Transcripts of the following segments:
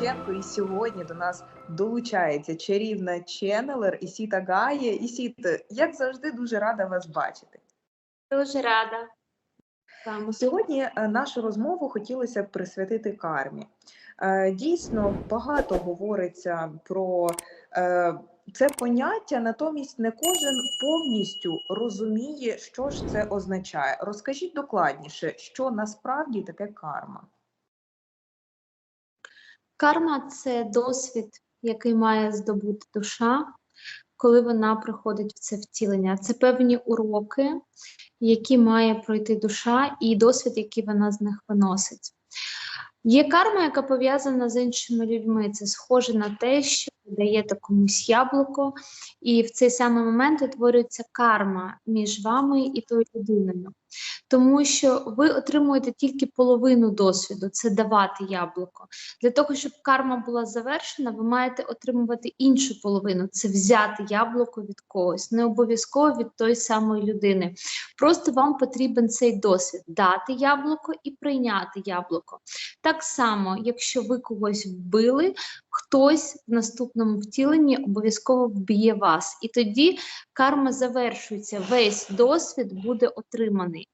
Шевченко, і сьогодні до нас долучається чарівна ченелер Ісіта Гає. Ісіт, як завжди, дуже рада вас бачити. Дуже рада. Сьогодні е, нашу розмову хотілося б присвятити кармі. Е, Дійсно, багато говориться про е, це поняття, натомість не кожен повністю розуміє, що ж це означає. Розкажіть докладніше, що насправді таке карма. Карма це досвід, який має здобути душа, коли вона приходить в це втілення. Це певні уроки, які має пройти душа, і досвід, який вона з них виносить. Є карма, яка пов'язана з іншими людьми. Це схоже на те, що даєте комусь яблуко, і в цей самий момент утворюється карма між вами і тою людиною. Тому що ви отримуєте тільки половину досвіду це давати яблуко. Для того, щоб карма була завершена, ви маєте отримувати іншу половину це взяти яблуко від когось, не обов'язково від тої самої людини. Просто вам потрібен цей досвід дати яблуко і прийняти яблуко. Так само, якщо ви когось вбили, хтось в наступному втіленні обов'язково вб'є вас. І тоді карма завершується, весь досвід буде отриманий.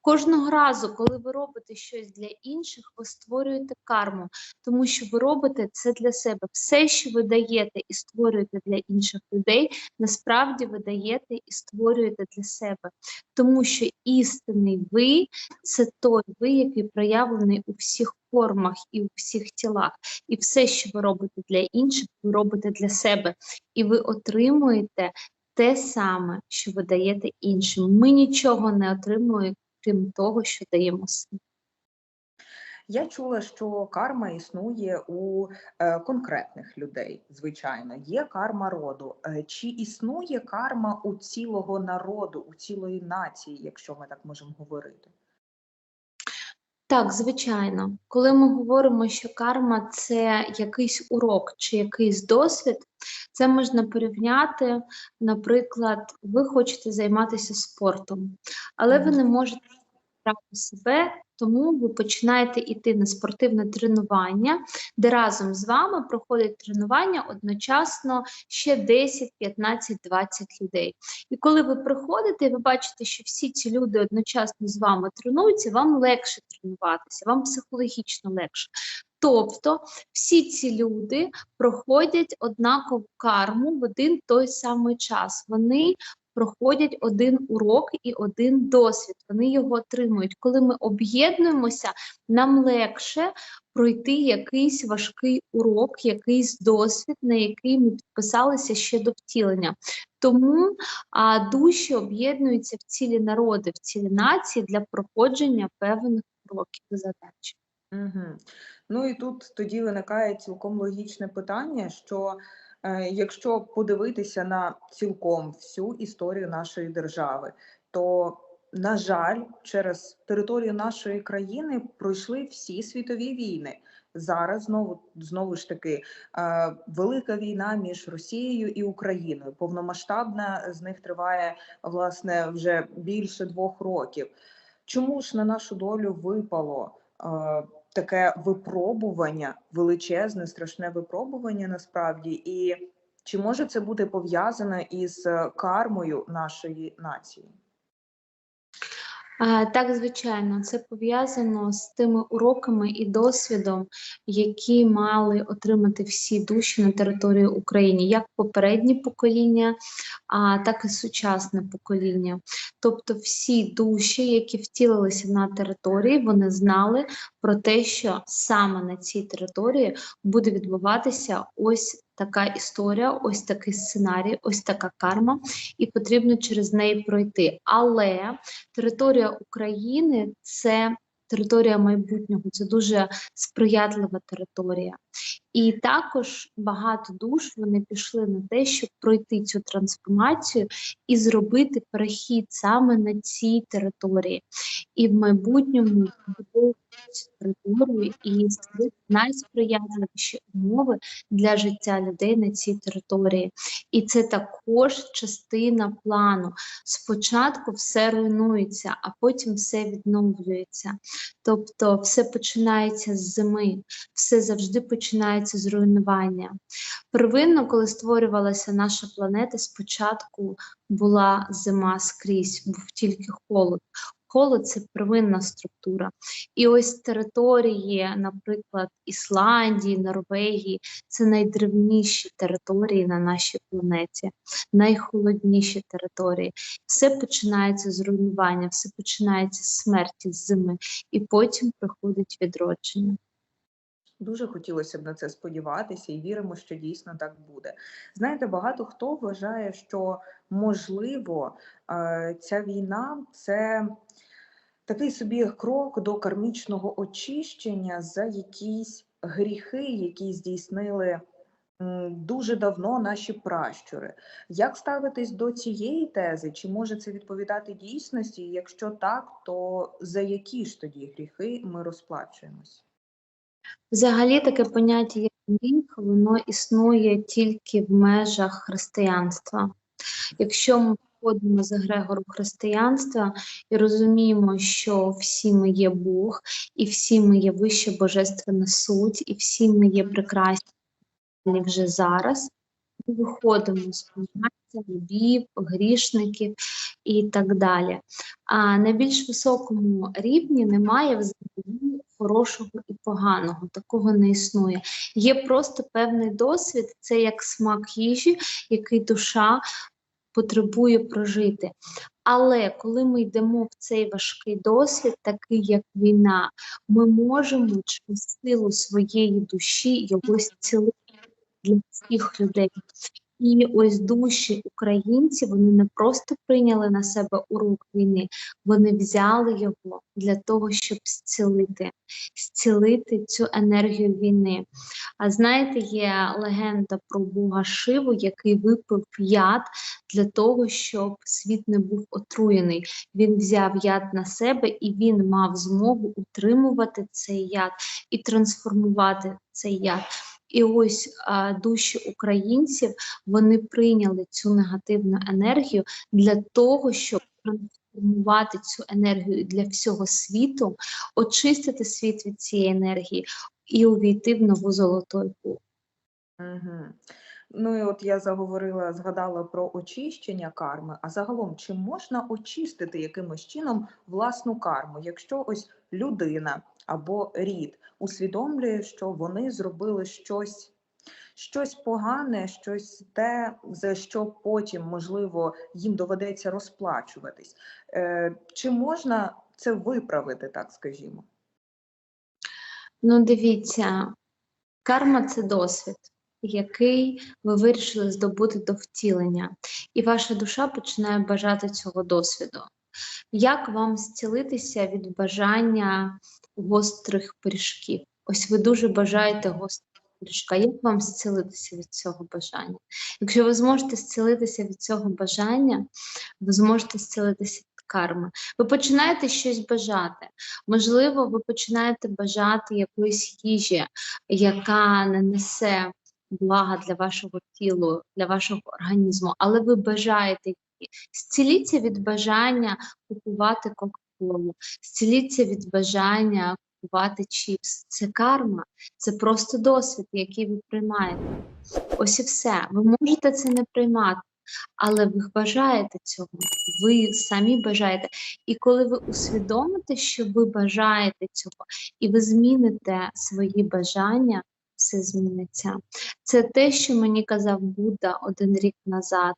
Кожного разу, коли ви робите щось для інших, ви створюєте карму, тому що ви робите це для себе. Все, що ви даєте і створюєте для інших людей, насправді ви даєте і створюєте для себе. Тому що істинний ви це той ви, який проявлений у всіх формах і у всіх тілах. І все, що ви робите для інших, ви робите для себе. І ви отримуєте те саме, що ви даєте іншим. Ми нічого не отримуємо, крім того, що даємо собі. Я чула, що карма існує у е, конкретних людей, звичайно. Є карма роду. Е, чи існує карма у цілого народу, у цілої нації, якщо ми так можемо говорити? Так, звичайно, коли ми говоримо, що карма це якийсь урок чи якийсь досвід, це можна порівняти, наприклад, ви хочете займатися спортом, але ви не можете справити себе, тому ви починаєте йти на спортивне тренування, де разом з вами проходить тренування одночасно ще 10, 15, 20 людей. І коли ви приходите, і ви бачите, що всі ці люди одночасно з вами тренуються, вам легше тренуватися, вам психологічно легше. Тобто всі ці люди проходять однакову карму в один той самий час. Вони проходять один урок і один досвід. Вони його отримують. Коли ми об'єднуємося, нам легше пройти якийсь важкий урок, якийсь досвід, на який ми підписалися ще до втілення. Тому а, душі об'єднуються в цілі народи, в цілі нації для проходження певних уроків задач. Угу. Ну і тут тоді виникає цілком логічне питання, що якщо подивитися на цілком всю історію нашої держави, то на жаль, через територію нашої країни пройшли всі світові війни. Зараз знову знову ж таки е, велика війна між Росією і Україною. Повномасштабна з них триває власне вже більше двох років. Чому ж на нашу долю випало? Таке випробування, величезне, страшне випробування насправді, і чи може це бути пов'язане із е, кармою нашої нації? Так, звичайно, це пов'язано з тими уроками і досвідом, які мали отримати всі душі на території України, як попередні покоління, так і сучасне покоління. Тобто, всі душі, які втілилися на території, вони знали про те, що саме на цій території буде відбуватися ось така історія, ось такий сценарій, ось така карма, і потрібно через неї пройти. Але територія України це територія майбутнього, це дуже сприятлива територія. І також багато душ вони пішли на те, щоб пройти цю трансформацію і зробити перехід саме на цій території. І в майбутньому цю територію і створити найсприятливіші умови для життя людей на цій території. І це також частина плану. Спочатку все руйнується, а потім все відновлюється. Тобто все починається з зими, все завжди починається починається зруйнування. Первинно, коли створювалася наша планета, спочатку була зима скрізь, був тільки холод. Холод це первинна структура. І ось території, наприклад, Ісландії, Норвегії, це найдревніші території на нашій планеті, найхолодніші території. Все починається з руйнування, все починається з смерті, з зими, і потім приходить відродження. Дуже хотілося б на це сподіватися і віримо, що дійсно так буде. Знаєте, багато хто вважає, що можливо е, ця війна це такий собі крок до кармічного очищення за якісь гріхи, які здійснили дуже давно наші пращури. Як ставитись до цієї тези? Чи може це відповідати дійсності? Якщо так, то за які ж тоді гріхи ми розплачуємось? Взагалі таке поняття як гріх, воно існує тільки в межах християнства. Якщо ми входимо за Грегору християнства і розуміємо, що всі ми є Бог, і всі ми є вище божественна суть, і всі ми є прекрасні вже зараз, ми виходимо з поняття рабів, грішників і так далі. А на більш високому рівні немає взагалі хорошого і поганого, такого не існує. Є просто певний досвід, це як смак їжі, який душа потребує прожити. Але коли ми йдемо в цей важкий досвід, такий як війна, ми можемо через силу своєї душі його зцілити для всіх людей. І ось душі українців вони не просто прийняли на себе урок війни, вони взяли його для того, щоб зцілити, зцілити цю енергію війни. А знаєте, є легенда про Бога Шиву, який випив яд для того, щоб світ не був отруєний. Він взяв яд на себе і він мав змогу утримувати цей яд і трансформувати цей яд. І ось а, душі українців вони прийняли цю негативну енергію для того, щоб трансформувати цю енергію для всього світу, очистити світ від цієї енергії і увійти в нову золоту епоху. Угу. Ну і от я заговорила, згадала про очищення карми. А загалом, чи можна очистити якимось чином власну карму, якщо ось людина або рід усвідомлює, що вони зробили щось, щось погане, щось те, за що потім, можливо, їм доведеться розплачуватись. Е, чи можна це виправити, так скажімо? Ну, дивіться, карма це досвід, який ви вирішили здобути до втілення, і ваша душа починає бажати цього досвіду. Як вам зцілитися від бажання гострих пиріжків? Ось ви дуже бажаєте гострих пиріжка. Як вам зцілитися від цього бажання? Якщо ви зможете зцілитися від цього бажання, ви зможете зцілитися від карми. Ви починаєте щось бажати. Можливо, ви починаєте бажати якоїсь їжі, яка не несе блага для вашого тіла, для вашого організму, але ви бажаєте. Зціліться від бажання купувати кока-колу, зціліться від бажання купувати чіпс. Це карма, це просто досвід, який ви приймаєте. Ось і все. Ви можете це не приймати, але ви бажаєте цього. Ви самі бажаєте. І коли ви усвідомите, що ви бажаєте цього, і ви зміните свої бажання, все зміниться. Це те, що мені казав Будда один рік назад.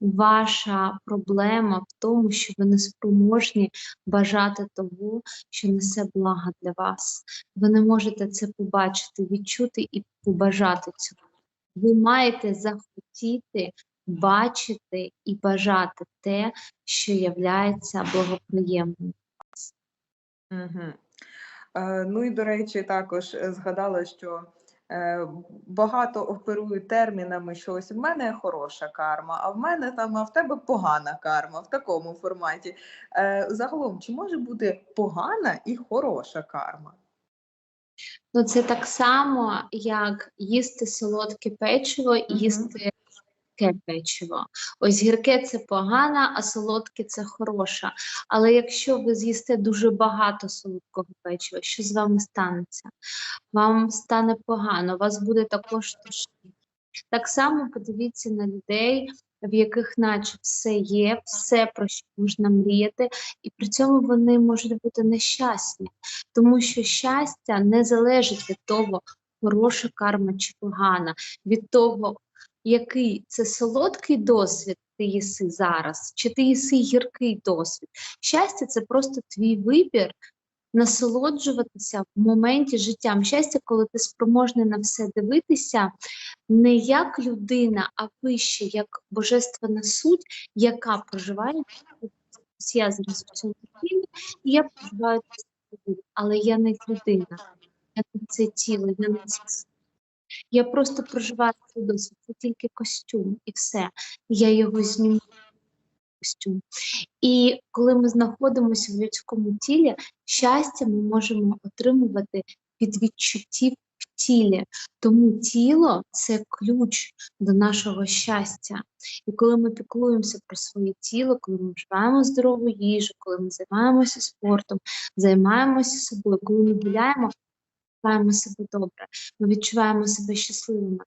Ваша проблема в тому, що ви не спроможні бажати того, що несе блага для вас. Ви не можете це побачити, відчути і побажати цього. Ви маєте захотіти бачити і бажати те, що являється благоприємним. Угу. Е, ну і до речі, також е, згадала, що багато оперують термінами, що ось в мене хороша карма, а в мене там, а в тебе погана карма в такому форматі. Е, загалом, чи може бути погана і хороша карма? Ну, це так само, як їсти солодке печиво їсти гірке печиво. Ось гірке це погано, а солодке це хороше. Але якщо ви з'їсте дуже багато солодкого печива, що з вами станеться? Вам стане погано, вас буде також тошнити. Так само подивіться на людей, в яких наче все є, все про що можна мріяти, і при цьому вони можуть бути нещасні, тому що щастя не залежить від того, хороша карма чи погана, від того, який це солодкий досвід ти їси зараз, чи ти їси гіркий досвід. Щастя це просто твій вибір насолоджуватися в моменті життям. Щастя, коли ти спроможний на все дивитися не як людина, а вище, як божественна суть, яка проживає. Я зараз в цьому тілі, і я проживаю але я не людина, я не це тіло, я не це я просто проживаю цей досвід, це тільки костюм і все. Я його костюм. І коли ми знаходимося в людському тілі, щастя ми можемо отримувати від відчуттів в тілі. Тому тіло це ключ до нашого щастя. І коли ми піклуємося про своє тіло, коли ми вживаємо здорову їжу, коли ми займаємося спортом, займаємося собою, коли ми гуляємо, відчуваємо себе добре, ми відчуваємо себе щасливими.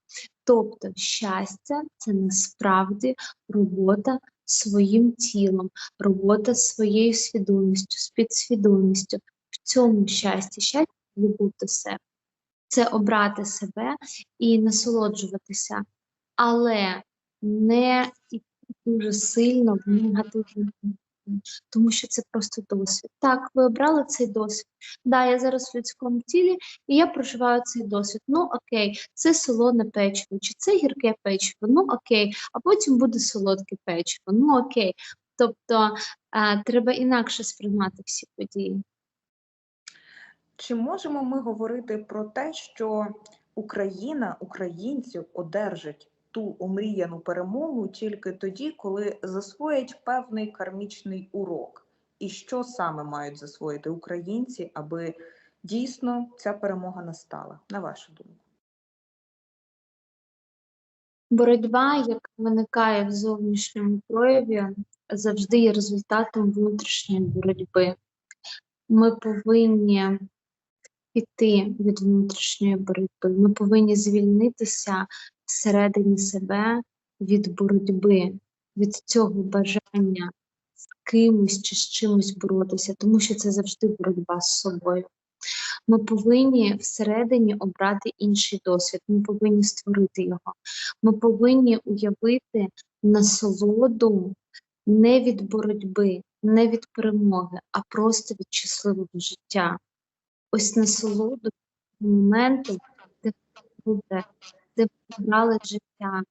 Тобто щастя це насправді робота своїм тілом, робота своєю свідомістю, з підсвідомістю. В цьому щастя, щастя любов себе. Це обрати себе і насолоджуватися, але не дуже сильно в негативну тому що це просто досвід. Так, ви обрали цей досвід. Да, я зараз в людському тілі, і я проживаю цей досвід. Ну окей, це солоне печиво, чи це гірке печиво, ну окей, а потім буде солодке печиво, ну окей. Тобто е, треба інакше сприймати всі події. Чи можемо ми говорити про те, що Україна, українці одержать ту омріяну перемогу тільки тоді, коли засвоять певний кармічний урок? І що саме мають засвоїти українці, аби дійсно ця перемога настала? На вашу думку? Боротьба, яка виникає в зовнішньому прояві, завжди є результатом внутрішньої боротьби. Ми повинні піти від внутрішньої боротьби. Ми повинні звільнитися всередині себе від боротьби, від цього бажання з кимось чи з чимось боротися, тому що це завжди боротьба з собою. Ми повинні всередині обрати інший досвід, ми повинні створити його. Ми повинні уявити насолоду не від боротьби, не від перемоги, а просто від щасливого життя. Ось насолоду моменту, де добре, де ви обрали життя,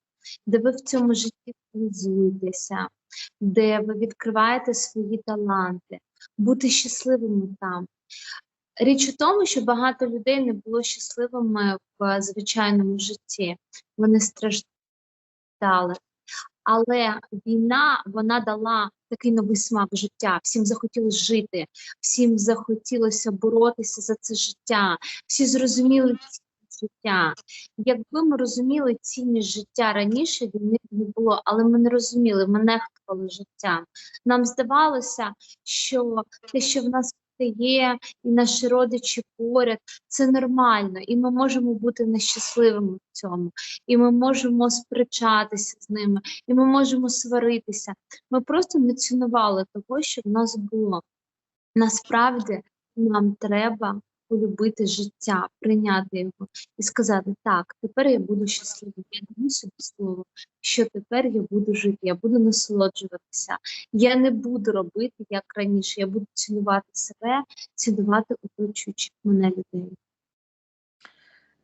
де ви в цьому житті реалізуєтеся, де ви відкриваєте свої таланти, бути щасливими там. Річ у тому, що багато людей не було щасливими в звичайному житті. Вони страждали. Але війна вона дала такий новий смак життя. Всім захотілося жити, всім захотілося боротися за це життя. Всі зрозуміли життя. Якби ми розуміли цінність життя раніше, війни не було, але ми не розуміли, ми нехтували життям. Нам здавалося, що те, що в нас є, і наші родичі поряд, це нормально, і ми можемо бути нещасливими в цьому, і ми можемо сперечатися з ними, і ми можемо сваритися. Ми просто не цінували того, що в нас було. Насправді нам треба полюбити життя, прийняти його і сказати: так, тепер я буду щасливим. Я даю собі слово, що тепер я буду жити, я буду насолоджуватися. Я не буду робити як раніше. Я буду цінувати себе, цінувати оточуючих мене людей.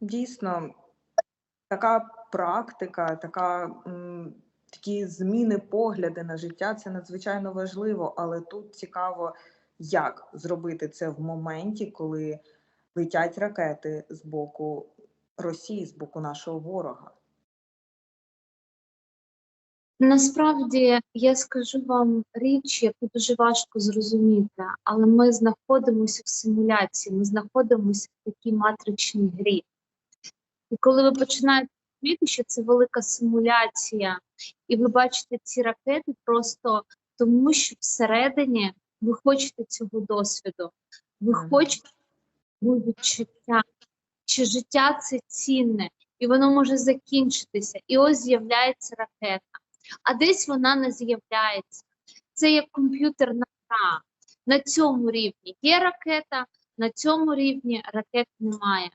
Дійсно, така практика, така, такі зміни погляди на життя це надзвичайно важливо, але тут цікаво, як зробити це в моменті, коли летять ракети з боку Росії, з боку нашого ворога. Насправді я скажу вам річ, яку дуже важко зрозуміти, але ми знаходимося в симуляції, ми знаходимося в такій матричній грі. І коли ви починаєте розумієте, що це велика симуляція, і ви бачите ці ракети просто тому, що всередині ви хочете цього досвіду, ви хочете цього відчуття, що життя це цінне, і воно може закінчитися. І ось з'являється ракета, а десь вона не з'являється. Це як комп'ютерна гра. На цьому рівні є ракета, на цьому рівні ракет немає.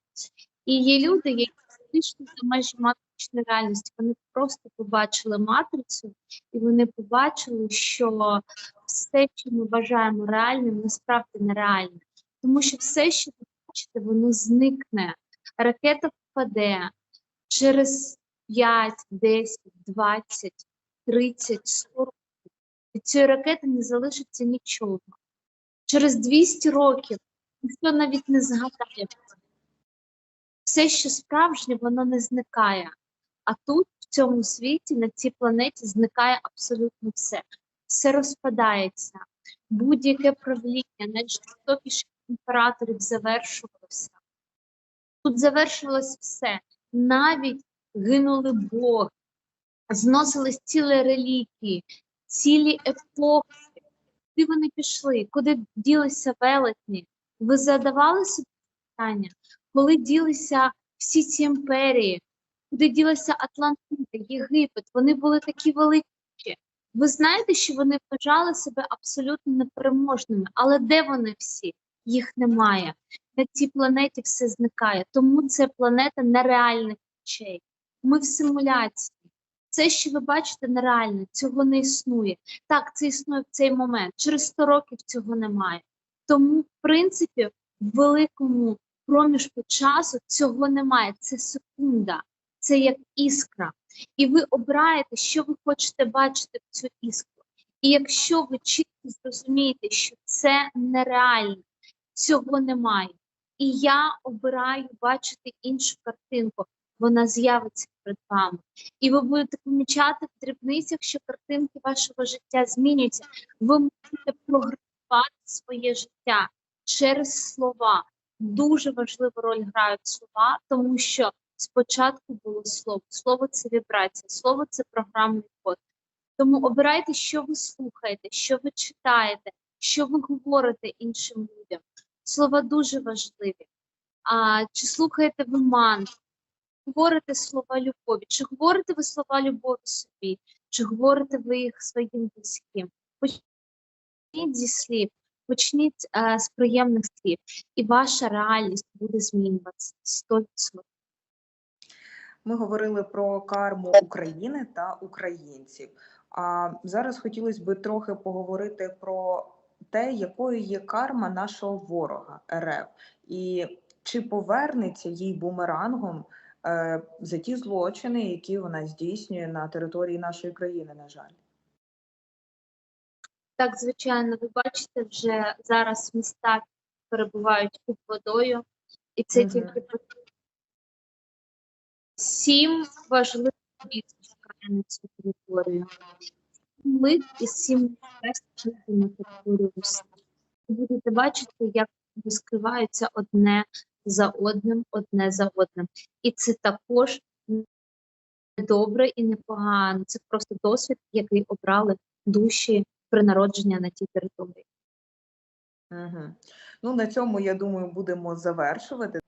І є люди, які вийшли за межі матричної реальності. Вони просто побачили матрицю, і вони побачили, що все, що ми вважаємо реальним, насправді нереальне. Тому що все, що бачите, воно зникне. Ракета впаде через 5, 10, 20, 30, 40 років. Від цієї ракети не залишиться нічого. Через 200 років ніхто навіть не згадає. Все, що справжнє, воно не зникає. А тут, в цьому світі, на цій планеті, зникає абсолютно все. Все розпадається. Будь-яке правління, найжорстокіших імператорів завершувалося. Тут завершилось все. Навіть гинули боги, зносились цілі релігії, цілі епохи. Куди вони пішли? Куди ділися велетні? Ви задавали собі питання, коли ділися всі ці імперії, куди ділася Атлантида, Єгипет? Вони були такі великі. Ви знаєте, що вони вважали себе абсолютно непереможними, але де вони всі? Їх немає. На цій планеті все зникає. Тому це планета нереальних речей. Ми в симуляції. Це, що ви бачите, нереально, цього не існує. Так, це існує в цей момент. Через 100 років цього немає. Тому, в принципі, в великому проміжку часу цього немає. Це секунда, це як іскра. І ви обираєте, що ви хочете бачити в цю іскру. І якщо ви чітко зрозумієте, що це нереально, цього немає. І я обираю бачити іншу картинку, вона з'явиться перед вами. І ви будете помічати в дрібницях, що картинки вашого життя змінюються. Ви можете програвати своє життя через слова. Дуже важливу роль грають слова, тому що спочатку було слово. Слово це вібрація, слово це програмний код. Тому обирайте, що ви слухаєте, що ви читаєте, що ви говорите іншим людям. Слова дуже важливі. А, чи слухаєте ви мантри? Говорите слова любові? Чи говорите ви слова любові собі? Чи говорите ви їх своїм близьким? Почніть зі слів, почніть е, з приємних слів, і ваша реальність буде змінюватися 100%. Ми говорили про карму України та українців. А зараз хотілося б трохи поговорити про те, якою є карма нашого ворога РФ, і чи повернеться їй бумерангом е, за ті злочини, які вона здійснює на території нашої країни, на жаль. Так, звичайно, ви бачите, вже зараз міста перебувають під водою, і це тільки сім важливих міст чекає на цю територію. Ми і сім на територію. Ви будете бачити, як вони скриваються одне за одним, одне за одним. І це також добре і непогано. Це просто досвід, який обрали душі при народженні на тій території. Угу. Ну, на цьому, я думаю, будемо завершувати.